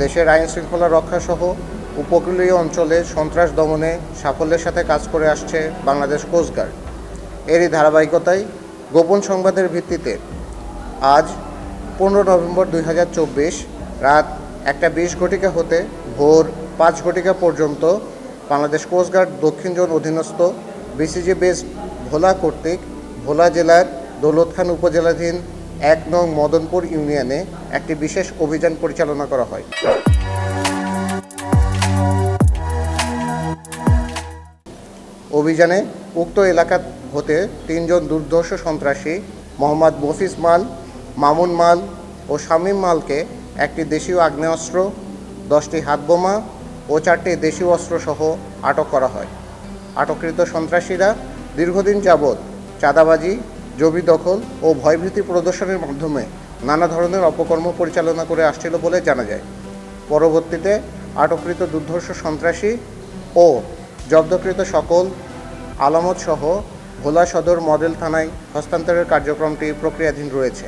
দেশের আইন শৃঙ্খলা রক্ষাসহ উপকূলীয় অঞ্চলে সন্ত্রাস দমনে সাফল্যের সাথে কাজ করে আসছে বাংলাদেশ কোস্টগার্ড এরই ধারাবাহিকতায় গোপন সংবাদের ভিত্তিতে আজ পনেরো নভেম্বর দুই হাজার চব্বিশ রাত একটা বিশ ঘটিকা হতে ভোর পাঁচ ঘটিকা পর্যন্ত বাংলাদেশ কোস্টগার্ড দক্ষিণ জোন অধীনস্থ বিসিজি বেস ভোলা কর্তৃক ভোলা জেলার দৌলতখান উপজেলাধীন এক নং মদনপুর ইউনিয়নে একটি বিশেষ অভিযান পরিচালনা করা হয়। অভিযানে উক্ত এলাকা হতে তিনজন দুর্ধর্ষ সন্ত্রাসী, মোহাম্মদ মফিজ মাল, মামুন মাল ও শামীম মালকে একটি দেশীয় আগ্নেয়াস্ত্র, দশটি হাতবোমা ও চারটি দেশীয় অস্ত্রসহ আটক করা হয়। আটককৃত সন্ত্রাসীরা দীর্ঘদিন যাবৎ চাঁদাবাজি জমি দখল ও ভয়ভীতি প্রদর্শনের মাধ্যমে নানা ধরনের অপকর্ম পরিচালনা করে আসছিল বলে জানা যায়। পরবর্তীতে আটককৃত দুর্ধর্ষ সন্ত্রাসী ও জব্দকৃত সকল আলামত সহ ভোলা সদর মডেল থানায় হস্তান্তরের কার্যক্রমটি প্রক্রিয়াধীন রয়েছে।